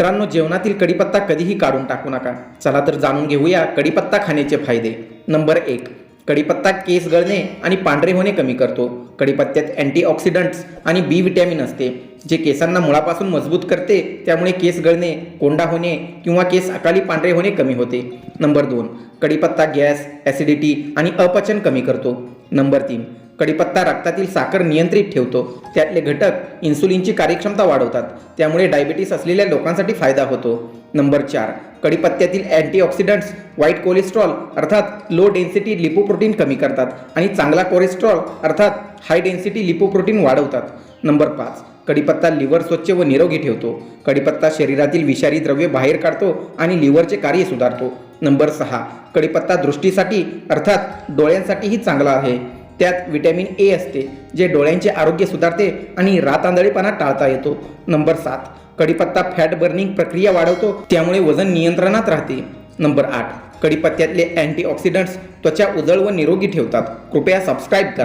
मित्रांनो जेवणातील कडीपत्ता कधीही काढून टाकू नका. चला तर जाणून घेऊया कडीपत्ता खाण्याचे फायदे. नंबर एक कडीपत्ता केस गळणे आणि पांढरे होणे कमी करतो. कडीपत्त्यात अँटीऑक्सिडंट्स आणि बी विटॅमिन असते जे केसांना मुळापासून मजबूत करते त्यामुळे केस गळणे कोंडा होणे किंवा केस अकाली पांढरे होणे कमी होते. नंबर दोन कडीपत्ता गॅस ॲसिडिटी आणि अपचन कमी करतो. नंबर तीन कडीपत्ता रक्तातील साखर नियंत्रित ठेवतो. त्यातले घटक इन्सुलिनची कार्यक्षमता वाढवतात. त्यामुळे डायबिटीस असलेल्या लोकांसाठी फायदा होतो. नंबर चार कडीपत्त्यातील अँटीऑक्सिडंट्स वाईट कोलेस्ट्रॉल अर्थात लो डेन्सिटी लिपोप्रोटीन कमी करतात आणि चांगला कोलेस्ट्रॉल अर्थात हाय डेन्सिटी लिपोप्रोटीन वाढवतात. नंबर पाच कडीपत्ता लिव्हर स्वच्छ व निरोगी ठेवतो. कडीपत्ता शरीरातील विषारी द्रव्ये बाहेर काढतो आणि लिव्हरचे कार्य सुधारतो. नंबर सहा कडीपत्ता दृष्टीसाठी अर्थात डोळ्यांसाठीही चांगला आहे. त्यात विटॅमिन ए असते जे डोळ्यांचे आरोग्य सुधारते आणि रातांदळेपणा टाळता येतो. नंबर सात कडीपत्ता फॅट बर्निंग प्रक्रिया वाढवतो त्यामुळे वजन नियंत्रणात राहते. नंबर आठ कडीपत्त्यातले अँटीऑक्सिडंट्स त्वचा उजळ व निरोगी ठेवतात. कृपया सबस्क्राईब करा.